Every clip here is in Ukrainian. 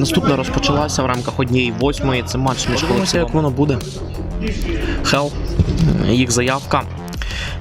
Наступна розпочалася в рамках однієї восьмої. Це матч між колективами. як воно буде. Хел, їх заявка.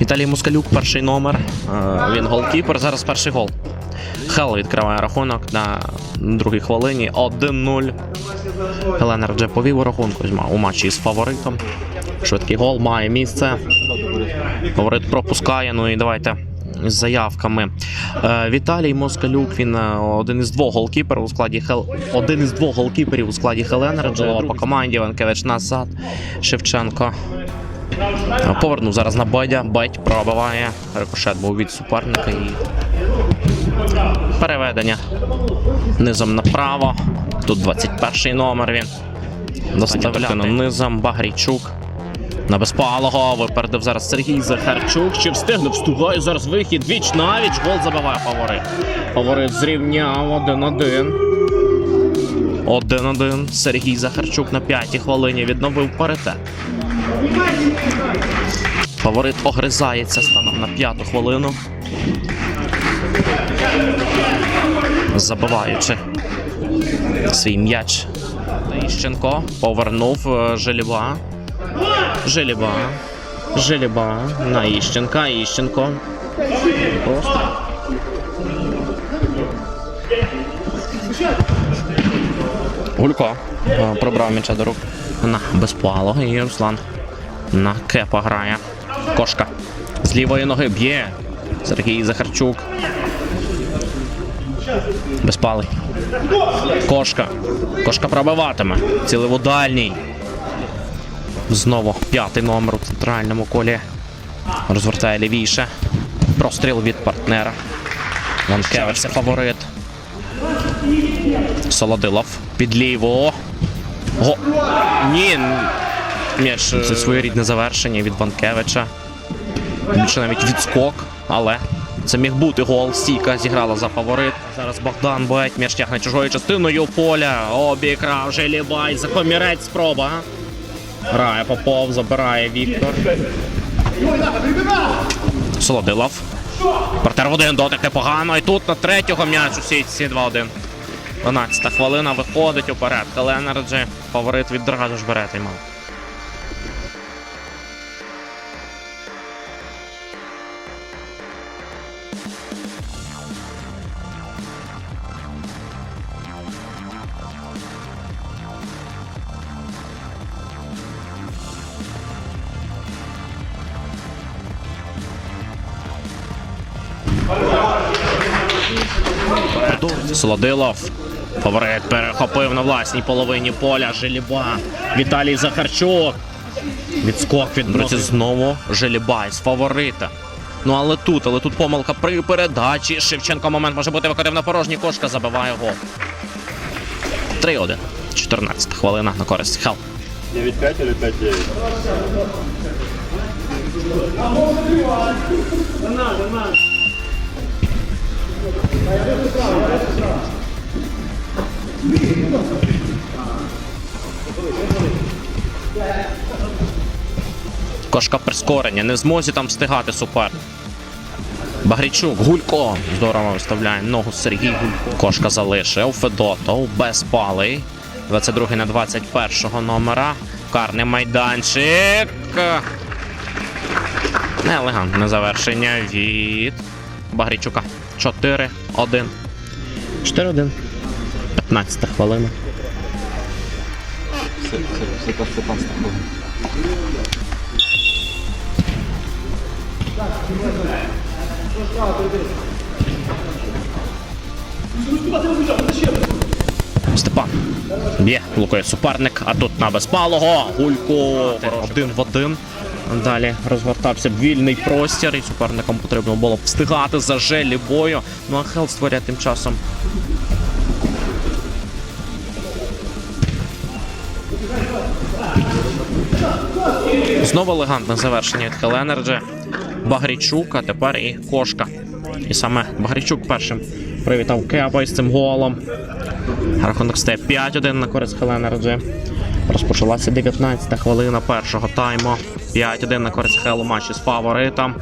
Віталій Москалюк, перший номер. Е, Він голкіпер. Зараз перший гол. Хел відкриває рахунок на другій хвилині. 1-0. Геленер вже повів у рахунку у матчі з фаворитом. Швидкий гол має місце. Фаворит пропускає. Ну і давайте з заявками. Е, Віталій Москалюк. Він е, один із двох голкіперів у складі Хел. Один із двох голкіперів у складі Хеленерджа по команді. Ванкевич назад. Шевченко. Повернув зараз на Бедя. Бедь пробиває. Рикошет був від суперника і переведення низом направо. Тут 21 номер він. Доставляти низом Багрійчук. На безпалого випередив зараз Сергій Захарчук. Чи встигне? Встигає зараз вихід. Віч навіч. Гол забиває фаворит. Фаворит зрівняв 1-1. 1-1. Сергій Захарчук на п'ятій хвилині відновив паритет. Фаворит огризається станом на п'яту хвилину. Забиваючи свій м'яч. Іщенко повернув е, Желіба. Желіба. На Іщенка. Іщенко. Просто. Гулько е, пробрав м'яча до рук. На безпалого і Руслан на кепа грає. Кошка. З лівої ноги б'є. Сергій Захарчук. Безпалий. Кошка. Кошка пробиватиме. Цілив у дальній. Знову п'ятий номер у центральному колі. Розвертає лівіше. Простріл від партнера. Ванкевич це фаворит. Солодилов під ліву. Го. Ні. М'яч. е, Це своєрідне завершення від Ванкевича. Більше навіть відскок, але це міг бути гол. Стійка зіграла за фаворит. Зараз Богдан Бать м'яч тягне чужою частиною поля. Обікрав Желібай. За комірець спроба. Грає Попов, забирає Віктор. Солодилов. Партер в один дотик непогано. І тут на третього м'яч у сітці 2-1. 12 хвилина виходить уперед. Каленерджі. Фаворит відразу ж бере тайм Солодилов. Фаворит перехопив на власній половині поля. Желіба. Віталій Захарчук. Відскок від Бруці знову Желіба із фаворита. Ну але тут, але тут помилка при передачі. Шевченко момент може бути виконав на порожній кошка, забиває гол. 3-1. 14 хвилина на користь Хел. 9-5 или 5-9? Кошка прискорення, не в змозі там встигати суперник. Багрічук, Гулько. Здорово виставляє ногу Сергій Гулько. Кошка залишив. Федотов безпалий. 22 на 21 номера. Карний майданчик. Неелегантне завершення від Багрічука. 4-1. 4-1. 15 хвилина. Степан. Б'є, блокує суперник, а тут на безпалого. Гулько один в один. Далі розгортався вільний простір, і суперникам потрібно було встигати за желі бою. Ну а Хел створює тим часом. Знову елегантне завершення від Хел Енерджі. Багрійчук, а тепер і Кошка. І саме Багрійчук першим привітав Кепа із цим голом. Рахунок стає 5-1 на користь Хелена Раджи. Розпочалася 19 хвилина першого тайму. 5-1 на Хелу матчі з фаворитом.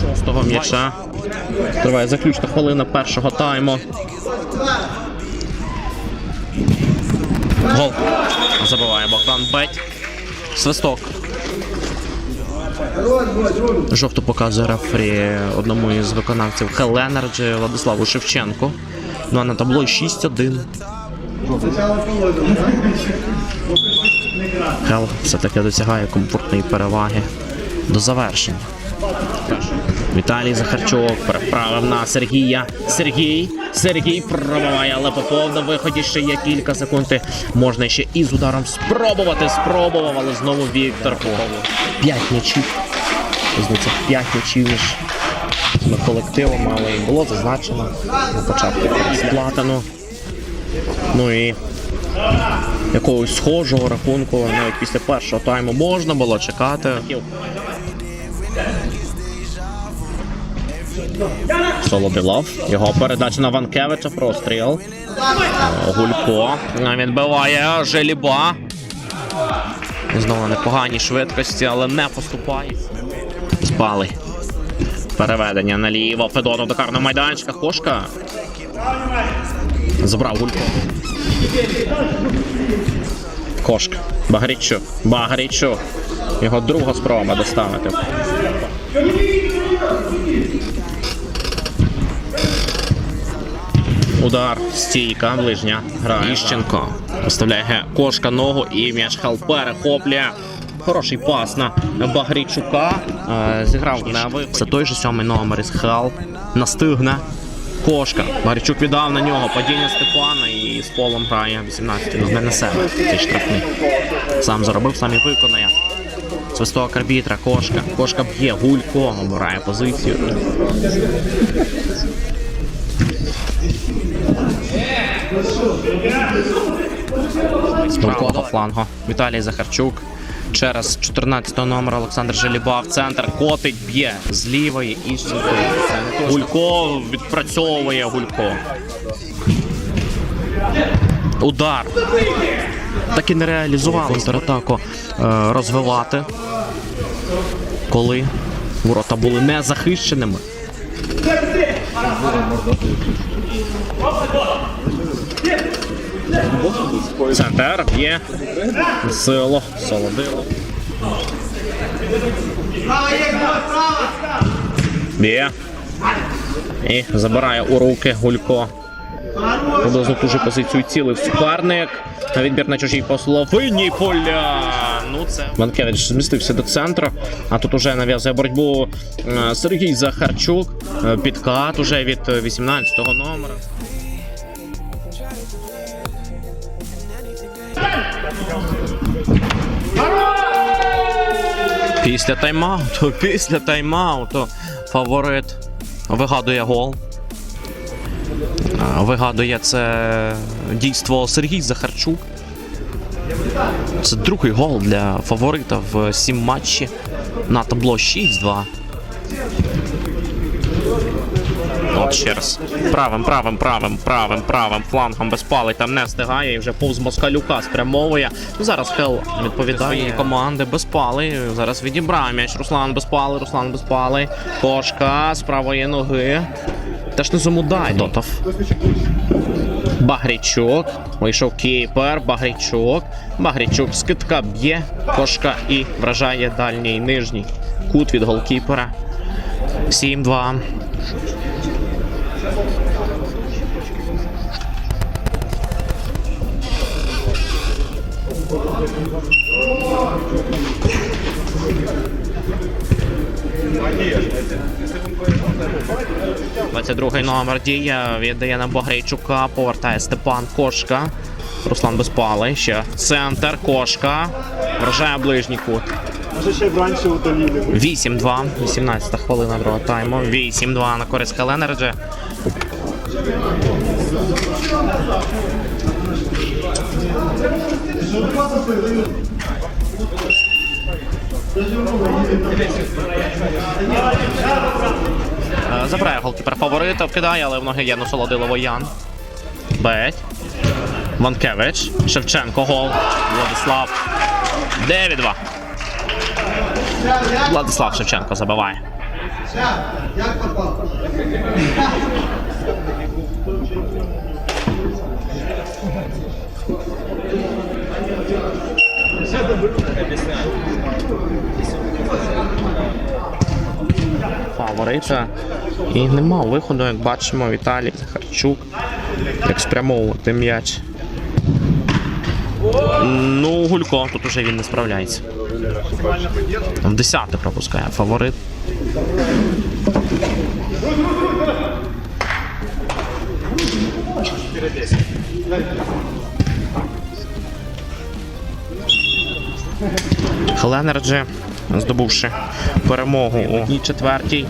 Шостого м'яча. Триває заключна хвилина першого тайму. Гол. Забиває Богдан Беть. Свисток. Жовто показує рефері одному із виконавців Energy Владиславу Шевченку. Ну а на табло 6-1. Хел все-таки досягає комфортної переваги до завершення. Віталій Захарчук переправив на Сергія. Сергій. Сергій пробиває, але Попов на виході ще є кілька секунд. Можна ще і з ударом спробувати. Спробував, але знову Віктор Попов. П'ять м'ячів. Здається, п'ять м'ячів між цими колективами, але було зазначено на початку сплатано. Ну і якогось схожого рахунку навіть після першого тайму можна було чекати. Солодилов. Його передача на Ванкевича. Простріл. Е, Гулько. Відбиває Желіба. Знову на непоганій швидкості, але не поступає. Спали. Переведення наліво. Федотов до карного майданчика. Кошка. Забрав Гулько. Кошка. Багрічук. Багрічук. Його друга спроба доставити. Удар, стійка, ближня. Грає. Іщенко. Поставляє кошка ногу і м'яч Хал перехоплює. Хороший пас на Багрійчука. Е, Зіграв на. Це той же сьомий номер із Хал. Настигне. Кошка. Багрійчук віддав на нього падіння Степана і з полом грає 18 ну, себе. Цей штрафний. Сам заробив, сам і виконає. Свисток арбітра, кошка. Кошка б'є, гулько, обирає позицію. з правого флангу. Віталій Захарчук. Через 14 номер Олександр Желіба в центр котить, б'є з лівої і з сюди. Гулько відпрацьовує Гулько. Удар. Так і не реалізували контратаку е, розвивати. Коли ворота були не захищеними. Центр є. Село, солодило. Б'є. І забирає у руки Гулько. Приблизно ту позицію цілив суперник. На відбір на чужій половині поля. Ну це Манкевич змістився до центру. А тут уже нав'язує боротьбу е, Сергій Захарчук. Е, Підкат уже від 18-го номера. Після тайм-ауту, після тайм-ауту фаворит вигадує гол. Вигадує це дійство Сергій Захарчук. Це другий гол для фаворита в сім матчі на табло 6-2. От ще раз. Правим, правим, правим, правим, правим флангом безпалий там не встигає і вже повз Москалюка спрямовує. Ну, Зараз Хел відповідає команди безпалий. Зараз відібрав м'яч Руслан безпалий, Руслан безпалий. Кошка з правої ноги. Теж не зумудай. Дотов. Багрічук. Вийшов кіпер. Багрічук. Багрічук з китка б'є. Кошка і вражає дальній нижній кут від голкіпера. 7-2. Двадцять другий номер діє, віддає на Багрейчука, повертає Степан Кошка. Руслан Безпалий, ще центр, Кошка. Вражає ближній кут. Може ще б раніше 8-2, 18 хвилина другого тайму. 8-2 на користь Хеленерджі. Е, Забирає голкіпер фаворита, вкидає, але в ноги є насолодилово Ян. Беть. Ванкевич. Шевченко гол. Владислав. 9-2. Владислав Шевченко забиває. Як попав? Фаворита. І нема виходу, як бачимо, Віталій Захарчук. Як спрямовувати м'яч. Ну, Гулько, тут уже він не справляється. Там десяте пропускає фаворит. Хеленерджі, здобувши перемогу у четвертій.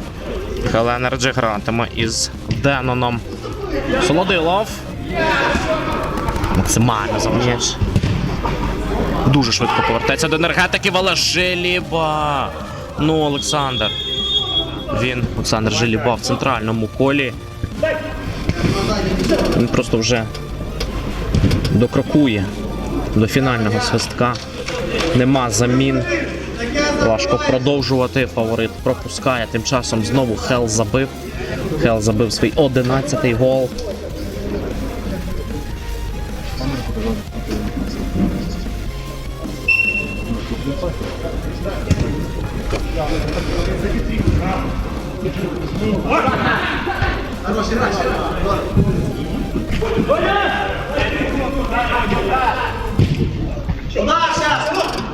Хеленерджі гратиме із Деноном. Солодилов. Максимально за м'яч. Дуже швидко повертається до енергетики, Жиліба. Ну, Олександр. Він, Олександр Жиліба в центральному колі. Він просто вже докрокує до фінального свистка. Нема замін. Важко продовжувати. Фаворит пропускає. Тим часом знову Хел забив. Хел забив свій 11-й гол. Thank. Хороший раз. Наша!